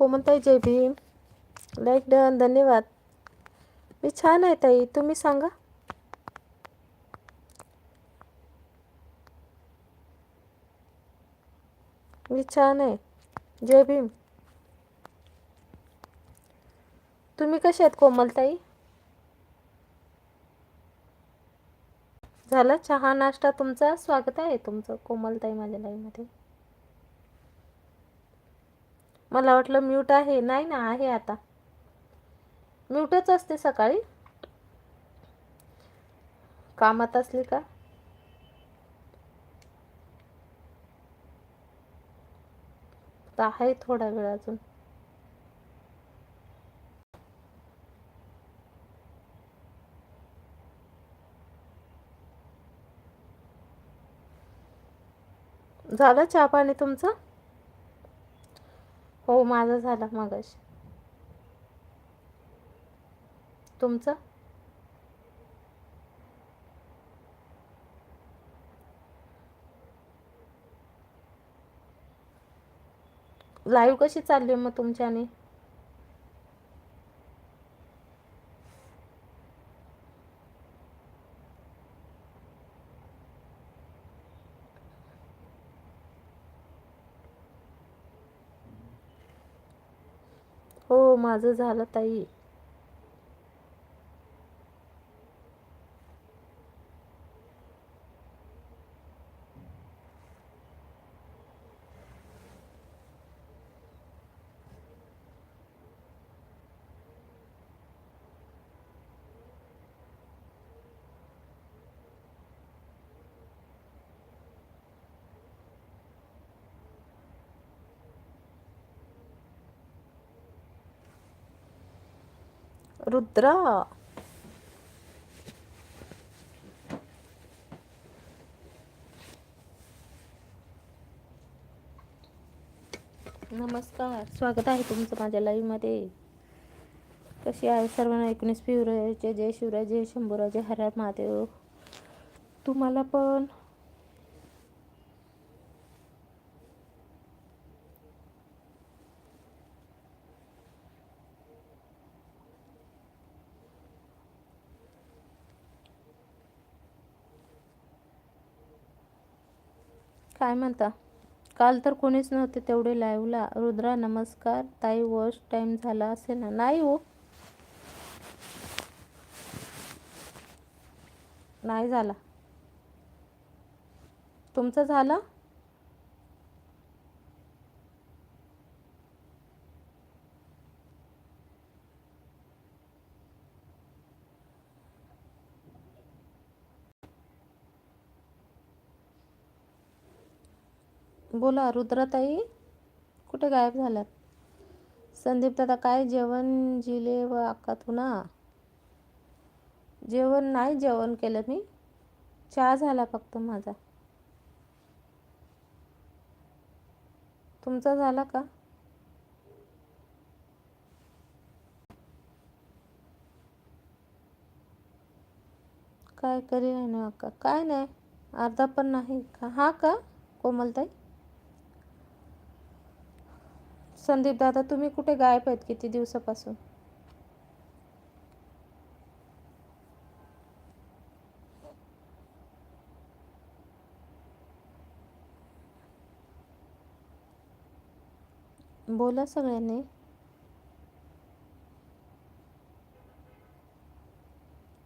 कोमलताई जय Bhim. Like done धन्यवाद. मी छान आहे ताई. तुम्ही सांगा. मी छान आहे. जय भीम. तुम्ही कसे आहेत कोमलताई? झालं चहा नाश्ता तुमचा? स्वागत आहे तुमचं कोमलताई माझ्या लाईव्हमध्ये मला वाटलं म्यूट आहे नाही ना आहे आता. म्यूटच असते सकाळी. कामात असली का? तर आहे थोडा वेळ अजून. झालं चहा पाणी तुमचं? हो माझा झालं मगाशी तुमचं? लाईव्ह कशी चालली आहे मग तुमच्याने हो माझं झालं ताई. रुद्रा. नमस्कार. स्वागत आहे तुमचं माझ्या लाईव्हमध्ये कशी आहे सर्वांना एकोणीस फेब्रुवारीचे जय शिवराय जय शंभूराज जय हर महादेव. तुम्हाला पण काय म्हणता? काल तर कोणीच नव्हते तेवढे लाईव्हला रुद्रा नमस्कार. ताई वॉश टाईम झाला असेल ना? नाही हो. नाही झाला. तुमचं झालं? बोला रुद्राताई. कुठे गायब झाल्यात? संदीप दादा काय जेवण जिले व अक्का तू ना जेवण नाही जेवण केलं मी. चहा झाला फक्त माझा. तुमचा झाला का? काय करी नाही ना अक्का काय नाही. अर्धा पण नाही. का हा का कोमलताई? संदीप दादा तुम्ही कुठे गायब आहेत किती दिवसापासून? बोला सगळ्यांनी.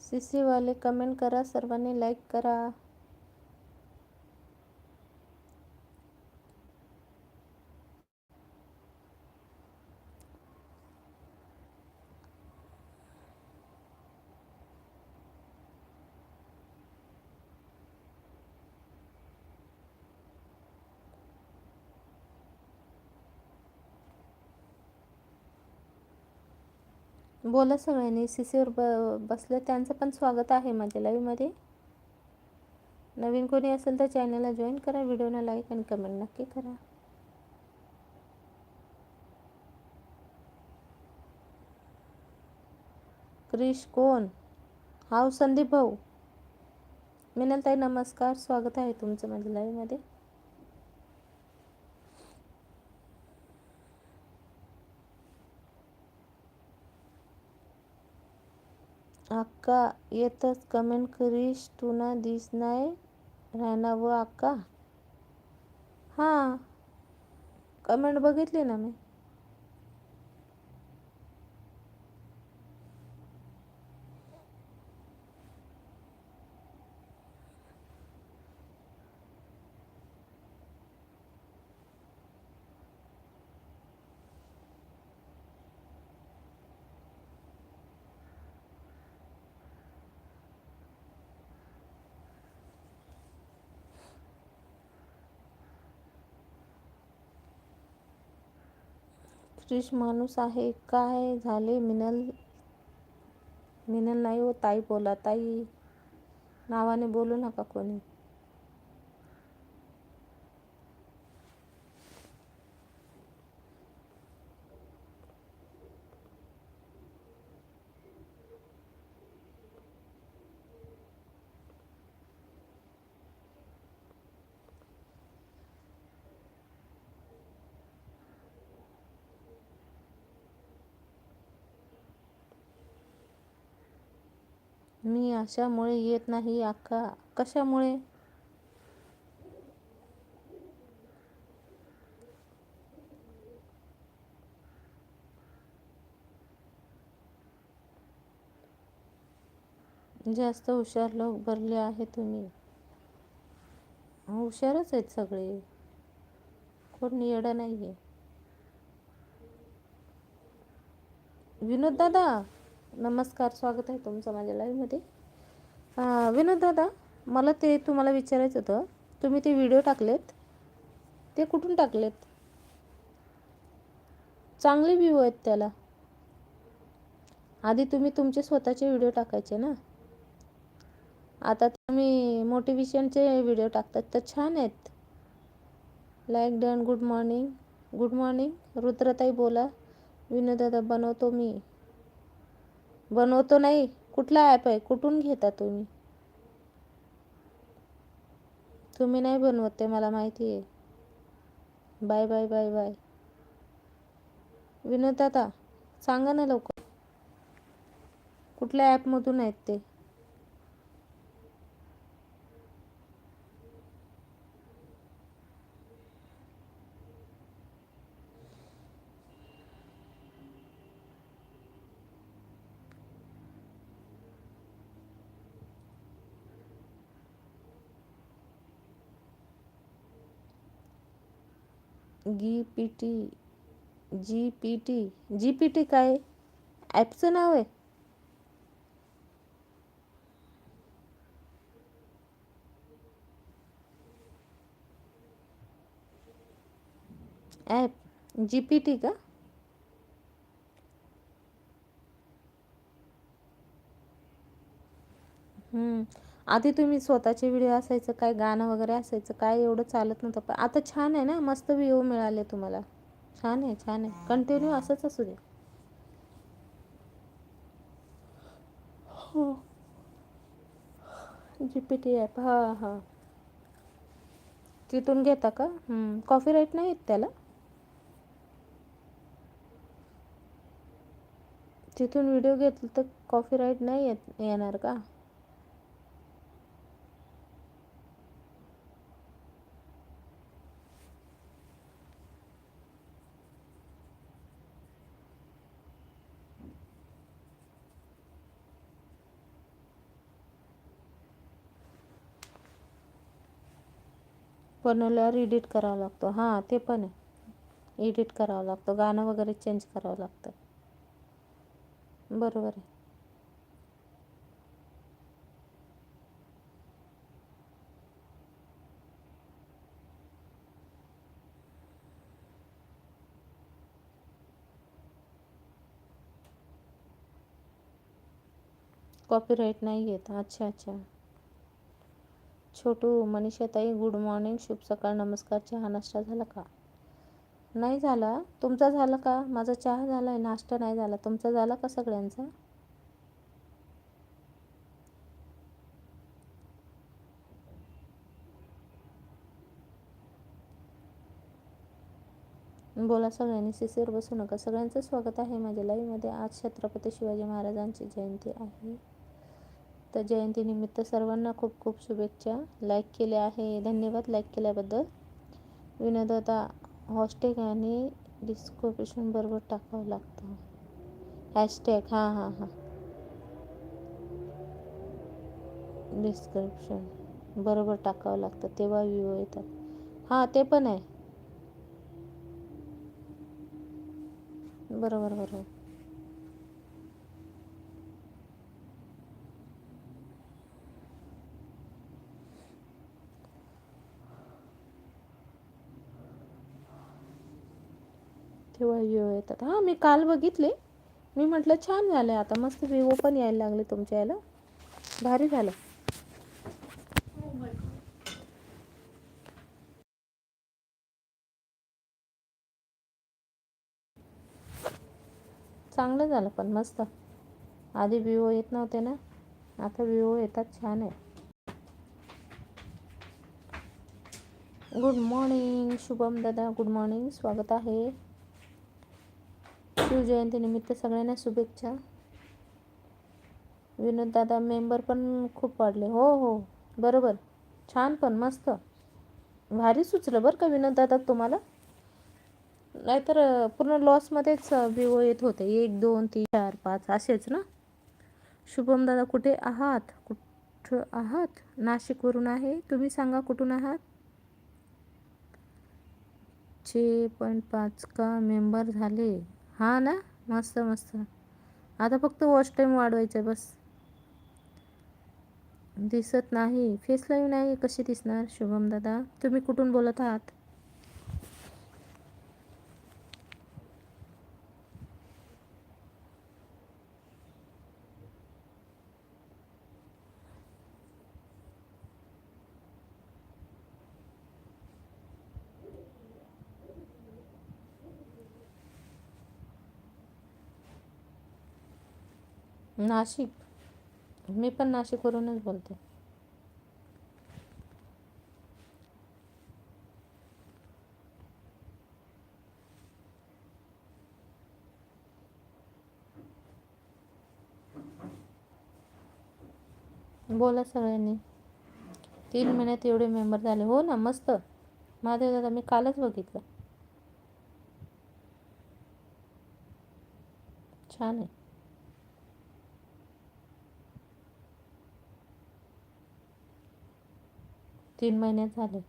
सी सीवाले कमेंट करा सर्वांनी लाईक करा. बोला सगळ्यांनी. सी सीवर ब बसलं. त्यांचं पण स्वागत आहे माझ्या लाईव्हमध्ये नवीन कोणी असेल तर चॅनलला जॉईन करा. व्हिडिओला लाईक आणि कमेंट नक्की करा. क्रिश कोण? हाव संदीप भाऊ. मिनलताई नमस्कार. स्वागत आहे तुमचं माझ्या लाईव्हमध्ये अक्का येतच कमेंट करीस तुना दिस नाही राहणार व अक्का हां कमेंट बघितली ना मी? क्रिश माणूस आहे. काय झाले? मिनल मिनल नाही हो ताई बोला. ताई नावाने बोलू नका कोणी. मी अशामुळे येत नाही अक्का कशामुळे? जास्त हुशार लोक भरले आहे तुम्ही. हुशारच आहेत सगळे. कोण येडा नाही आहे विनोद दादा! नमस्कार स्वागत आहे तुमचं माझ्या लाईव्हमध्ये विनोद दादा मला ते तुम्हाला विचारायचं होतं. तुम्ही ते व्हिडिओ टाकलेत. ते कुठून टाकलेत? चांगले व्ह्यू आहेत त्याला. आधी तुम्ही तुमचे स्वतःचे व्हिडिओ टाकायचे ना. आता तुम्ही मोटिवेशनचे व्हिडिओ टाकतात. तर छान आहेत. Like done good morning good morning रुद्रताई बोला. विनोदादा बनवतो मी. बनवतो नाही कुठला ॲप आहे? कुठून घेता तुम्ही? तुम्ही नाही बनवत ते मला माहिती आहे. Bye bye bye bye. Vinod दादा सांगा ना लवकर. कुठल्या ॲपमधून आहेत ते? G P T G P T G P T काय? ॲपचं नाव आहे. ॲप जी पी टी का? आधी तुम्ही स्वतःचे व्हिडिओ असायचं काय गाणं वगैरे असायचं काय एवढं चालत नव्हतं. पण आता छान आहे ना मस्त व्ह्यू मिळाले तुम्हाला. छान आहे छान आहे. कंटिन्यू असंच असू दे. जी पी टी ॲप हां हां. तिथून घेता का? कॉफी राईट नाही येत त्याला? तिथून व्हिडिओ घेतलं तर कॉफी राईट नाही येत येणार का? बनवल्यावर एडिट करावा लागतो. हाँ, ते पण आहे. एडिट करावं लागतं. गाणं वगैरे चेंज करावं लागतं. बरोबर आहे. कॉपीराईट नाही येत अच्छा अच्छा. छोटू मनीषाताई गुड मॉर्निंग शुभ सकाळ नमस्कार. चहा नाश्ता झाला का? नाही झाला. तुमचा झाला का? माझा चहा झाला आहे नाश्ता नाही झाला. तुमचा झाला का सगळ्यांचा? बोला सगळ्यांनी. सिसीवर बसू नका. सगळ्यांचं स्वागत आहे माझ्या लाईव्हमध्ये आज छत्रपती शिवाजी महाराजांची जयंती आहे. तर जयंतीनिमित्त सर्वांना खूप खूप शुभेच्छा. लाईक केले आहे. धन्यवाद लाईक केल्याबद्दल. विनोदाता हॉस्टेग आणि डिस्क्रिप्शन बरोबर टाकावं लागतं. हॅशटॅग हां हां हां. डिस्क्रिप्शन बरोबर टाकावं लागतं. तेव्हा व्ह्यू येतात. हां ते पण आहे. बरोबर बरोबर. हिवळ येतात. हां मी काल बघितले. मी म्हटलं छान झालं आता. मस्त विवो पण यायला लागले तुमच्या याला. भारी झालं. चांगलं झालं पण मस्त. आधी विवो येत नव्हते ना. आता विवो येतात छान आहे. गुड मॉर्निंग शुभम दादा. गुड मॉर्निंग स्वागत आहे. शिवजयंतीनिमित्त सगळ्यांना शुभेच्छा. विनोद दादा मेंबर पण खूप वाढले. हो हो. बरोबर. छान पण मस्त. भारी सुचलं बरं का विनोद दादा तुम्हाला? नाहीतर पूर्ण लॉसमध्येच विवो येत होते. एक दोन तीन चार पाच असेच ना? शुभम दादा कुठे आहात? कुठं आहात? नाशिकवरून आहे. तुम्ही सांगा कुठून आहात? चे पॉईंट पाच का? मेंबर झाले. हां ना? मस्त मस्त. आता फक्त वॉच टाईम वाढवायचं आहे बस. दिसत नाही. फेस लाईव्ह नाही. कशी दिसणार शुभम दादा? तुम्ही कुठून बोलत आहात? नाशिक. मी पण नाशिकवरूनच बोलते. बोला सगळ्यांनी. तीन महिन्यात एवढे मेंबर झाले. हो ना मस्त. महादेव दादा मी कालच बघितलं. छान आहे. तीन महिने झाले.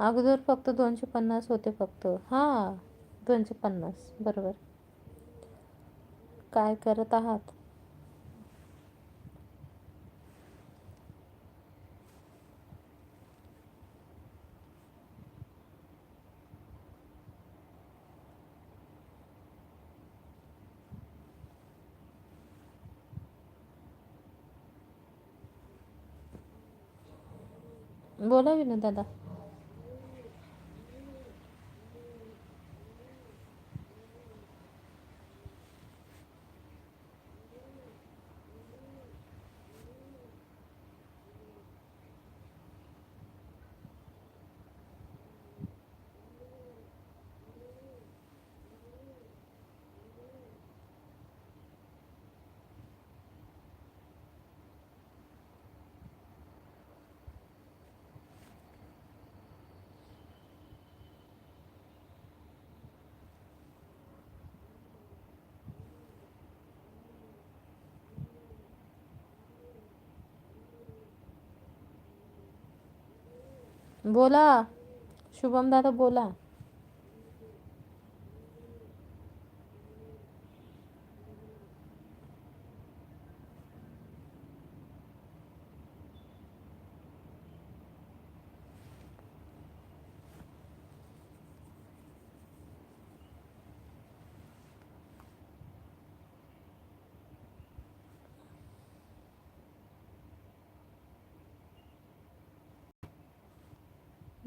अगोदर फक्त दोनशे पन्नास होते फक्त. हां दोनशे पन्नास. बरोबर. काय करत आहात? बोला विनोद दादा. बोला. शुभम दादा बोला.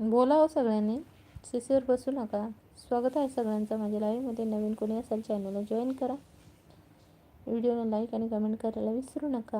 बोलावं सगळ्यांनी. सीसीवर बसू नका. स्वागत आहे सगळ्यांचं माझ्या लाईव्हमध्ये नवीन कोणी असेल चॅनलला जॉईन करा. व्हिडिओला लाईक आणि कमेंट करायला विसरू नका.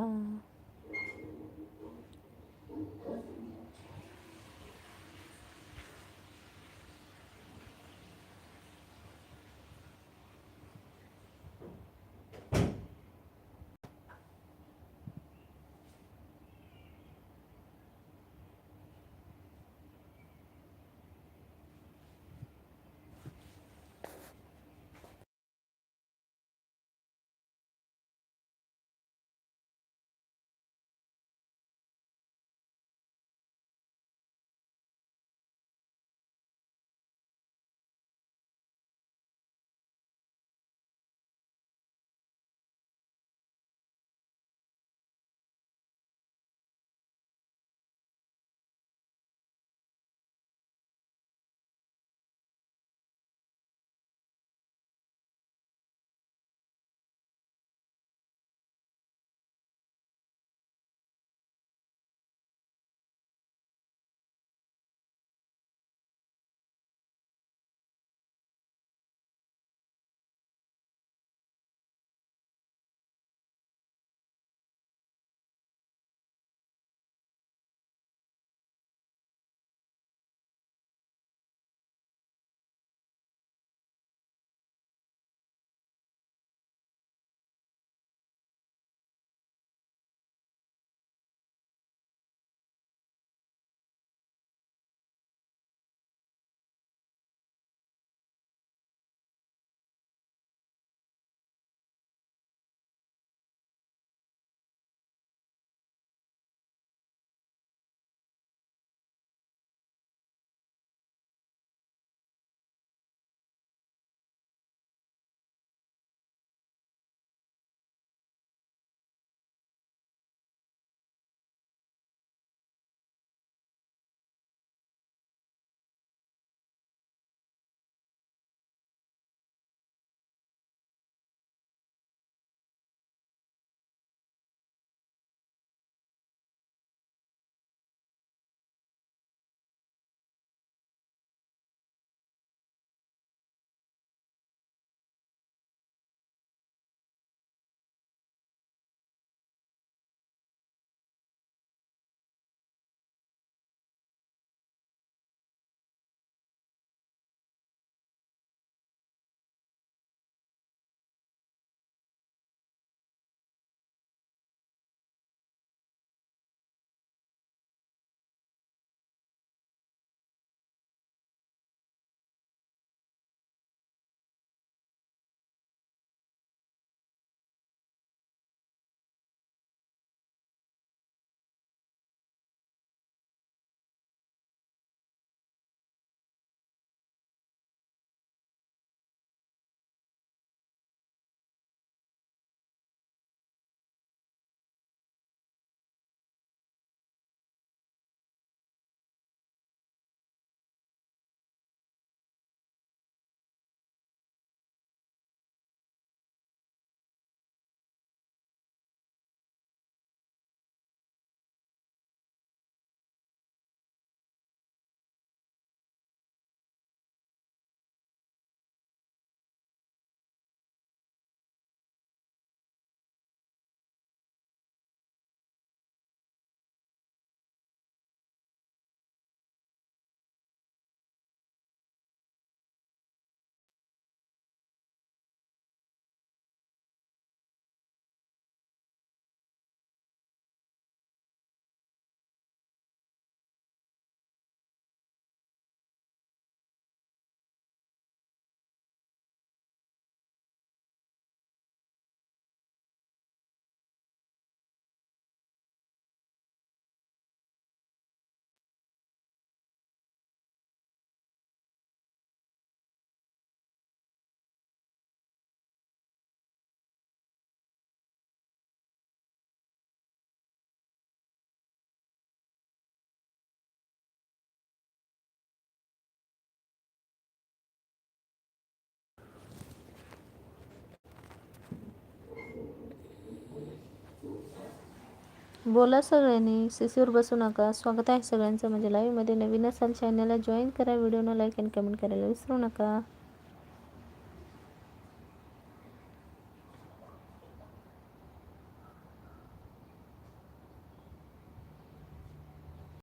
बोला सगळ्यांनी. सीसीवर बसू नका. स्वागत आहे सगळ्यांचं म्हणजे लाईव्हमध्ये नवीन असाल चॅनलला जॉईन करा. व्हिडिओला लाईक अँड कमेंट करायला विसरू नका.